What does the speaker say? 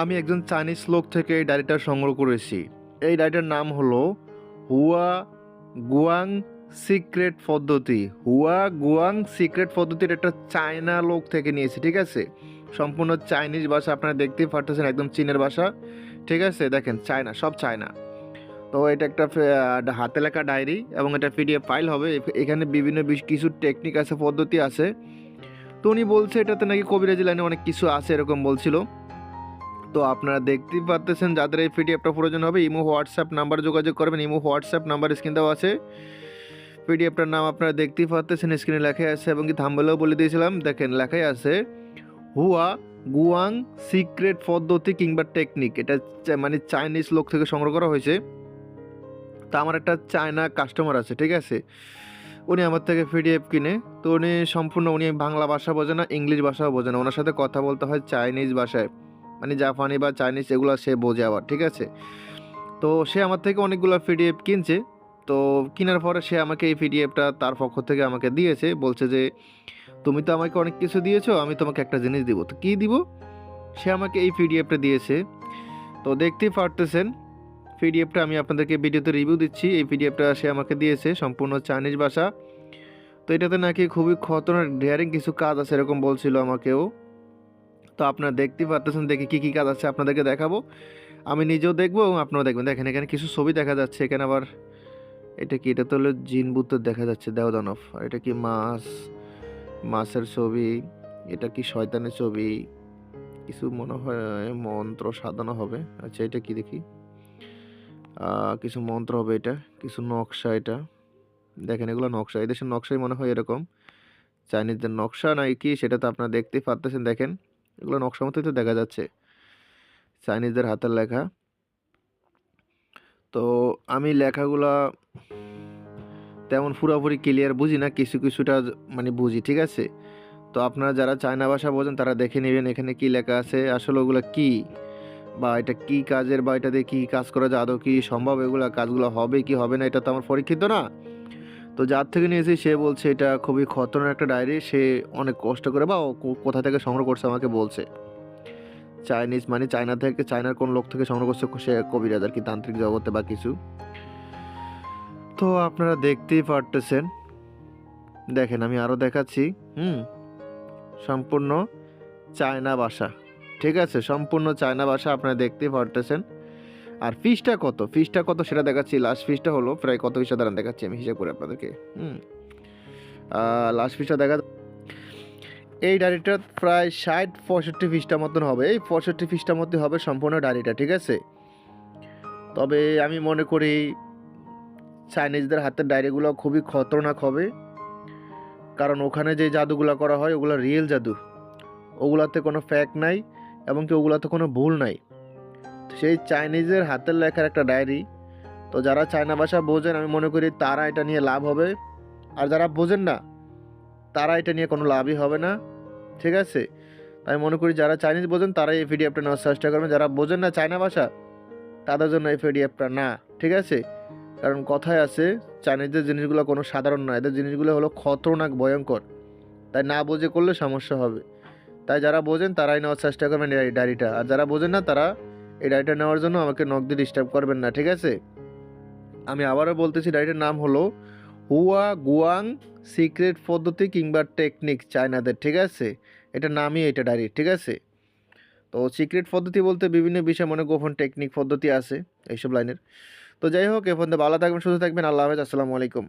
আমি একজন চাইনিজ লোক থেকে এই ডায়েরিটা সংগ্রহ করেছি। এই ডায়েরিটার নাম হলো হুয়া গুয়াং সিক্রেট পদ্ধতি। হুয়া গুয়াং সিক্রেট পদ্ধতির একটা চায়না লোক থেকে নিয়েছি, ঠিক আছে? সম্পূর্ণ চাইনিজ ভাষা আপনারা দেখতেই পারতেছেন, একদম চীনের ভাষা। ঠিক আছে? দেখেন, চায়না, সব চায়না। তো এটা একটা হাতে লেখা ডায়েরি এবং এটা পিডিএফ ফাইল হবে। এখানে বিভিন্ন কিছু টেকনিক আছে, পদ্ধতি আছে। তো উনি বলছে, এটাতে নাকি কবিরাজি লাইনে অনেক কিছু আছে, এরকম বলছিল। তো আপনারা দেখতেই পারতেছেন যাদের এই পিডিএফটা প্রয়োজন হবে, ইমো, হোয়াটসঅ্যাপ নাম্বার যোগাযোগ করবেন, ইমো, হোয়াটসঅ্যাপ নাম্বার স্ক্রিন দেওয়া আছে। পিডিএফটার নাম আপনারা দেখতেই পারতেছেন স্ক্রিনে লেখাই আছে এবং কি থাম্বেলেও বলে দিয়েছিলাম, দেখেন লেখাই আছে, হুয়া গুয়াং সিক্রেট পদ্ধতি কিংবা টেকনিক এটা মানে চাইনিজ লোক থেকে সংগ্রহ করা হয়েছে। তা আমার একটা চায়না কাস্টমার আছে, ঠিক আছে? উনি আমার থেকে পিডিএফ কিনে, তো উনি সম্পূর্ণ, উনি বাংলা ভাষা বোঝে না, ইংলিশ ভাষাও বোঝে না। ওনার সাথে কথা বলতে হয় চাইনিজ ভাষায়। মানে জাপানি বা চাইনিজ এগুলো সে বোঝে আবার, ঠিক আছে? তো সে আমার থেকে অনেকগুলো পিডিএফ কিনছে। তো কেনার পরে সে আমাকে এই পিডিএফটা তার পক্ষ থেকে আমাকে দিয়েছে, বলছে যে, তুমি তো আমাকে অনেক কিছু দিয়েছ, আমি তোমাকে একটা জিনিস দিব। তো কী দিব? সে আমাকে এই পিডিএফটা দিয়েছে। তো দেখতেই পারতেছেন পিডিএফটা আমি আপনাদেরকে ভিডিওতে রিভিউ দিচ্ছি। এই পিডিএফটা সে আমাকে দিয়েছে সম্পূর্ণ চাইনিজ ভাষা। তো এটাতে নাকি খুবই খতরনাক ডেয়ারিং কিছু কাজ আছে এরকম বলছিল আমাকেও। তো আপনারা দেখতেই পারতেছেন, দেখে কী কী কাজ আছে, আপনাদেরকে দেখাবো। আমি নিজেও দেখব এবং আপনারাও দেখবেন। দেখেন, এখানে কিছু ছবি দেখা যাচ্ছে, এখানে আবার এটা কি? এটা তো হলো জিন বুদ্ধ দেখা যাচ্ছে, দেওদানব। আর এটা কি মাছ? মাছের ছবি, এটা কি শয়তানের ছবি? কিছু মনে হয়, মন্ত্র সাজানো হবে। আচ্ছা এটা কি দেখি? কিছু মন্ত্র হবে এটা, কিছু নকশা এটা। দেখেন, এগুলো নকশা এই দেশের নকশাই মনে হয় এরকম। চাইনিজদের নকশা নাই কি সেটা তো আপনারা দেখতেই পারতেছেন, দেখেন। এগুলো নকশা মতোই তো দেখা যাচ্ছে। চাইনিজদের হাতের লেখা। তো আমি লেখাগুলা তেমন পুরোপুরি ক্লিয়ার বুঝি না, কিছু কিছুটা মানে বুঝি, ঠিক আছে? তো আপনারা যারা চায়না ভাষা বোঝেন, তারা দেখে নেবেন এখানে কি লেখা আছে, আসলে ওগুলো কি? বা এটা কি কাজের বা এটা দিয়ে কী কাজ করা যায়, আদৌ কি সম্ভব এগুলো কাজগুলো হবে কি হবে না, এটা তো আমার পরীক্ষিত না। তো যার থেকে নিয়েছি, সে বলছে, এটা খুবই খতরনাক একটা ডায়েরি। সে অনেক কষ্ট করে বা কোথা থেকে সংগ্রহ করছে আমাকে বলছে। চাইনিজ মানে চায়না থেকে, চায়নার কোন লোক থেকে সংগ্রহ করছে, সে কবিরাজ আর কি, তান্ত্রিক জগতে বা কিছু। তো আপনারা দেখতেই পারতেছেন। দেখেন, আমি আরও দেখাচ্ছি। হুম, সম্পূর্ণ চায়না ভাষা। ঠিক আছে, সম্পূর্ণ চায়না ভাষা আপনারা দেখতেই পারতেছেন। আর ফিসটা কত? ফিসটা কত সেটা দেখাচ্ছি। লাস্ট ফিসটা হলো প্রায় কত ফিসটা দাঁড়ান দেখাচ্ছি আমি হিসাব করে আপনাদেরকে। হুম। লাস্ট ফিসটা দেখা এই ডায়েরিটা প্রায় ষাট, পঁয়ষট্টি ফিসটা মতন হবে। এই পঁয়ষট্টি ফিসটার মধ্যে হবে সম্পূর্ণ ডায়েরিটা ঠিক আছে? তবে আমি মনে করি চাইনিজদের হাতের ডায়েরিগুলো খুবই খতরনাক হবে। কারণ ওখানে যে জাদুগুলো করা হয়, ওগুলো রিয়েল জাদু। ওগুলাতে কোনো ফ্যাক নাই এবং কি ওগুলাতে কোনো ভুল নাই। সেই চাইনিজের হাতের লেখার একটা ডায়েরি। তো যারা চায়না ভাষা বোঝেন, আমি মনে করি তারা এটা নিয়ে লাভ হবে। আর যারা বোঝেন না, তারা এটা নিয়ে কোনো লাভই হবে না। ঠিক আছে? তাই মনে করি যারা চাইনিজ বোঝেন তারাই এই পিডিএফটা নেওয়ার চেষ্টা করবেন। যারা বোঝেন না চায়না ভাষা, তাদের জন্য এই পিডিএফটা না। ঠিক আছে? কারণ কথায় আছে, চাইনিজদের জিনিসগুলো কোনো সাধারণ নয়। এদের জিনিসগুলো হলো খতরনাক, ভয়ঙ্কর। তাই না বুঝে করলে সমস্যা হবে। তাই যারা বোঝেন, তারাই নেওয়ার চেষ্টা করবেন এই ডায়েরিটা। আর যারা বোঝেন না, তারা এই ডায়েরিটা নেওয়ার জন্য আমাকে নক দিয়ে ডিস্টার্ব করবেন না, ঠিক আছে? আমি আবারও বলতেছি ডায়েরিটার নাম হলো হুয়া গুয়াং সিক্রেট পদ্ধতি কিংবা টেকনিক চায়নাদের, ঠিক আছে? এটা নামই এটা ডায়েরি ঠিক আছে? তো সিক্রেট পদ্ধতি বলতে বিভিন্ন বিষয় মনে গোপন টেকনিক পদ্ধতি আছে, এইসব লাইনের। তো যাই হোক, এ পর্যন্ত ভালো থাকবেন, সুস্থ থাকবেন, আল্লাহ হাফেজ, আসসালামু আলাইকুম।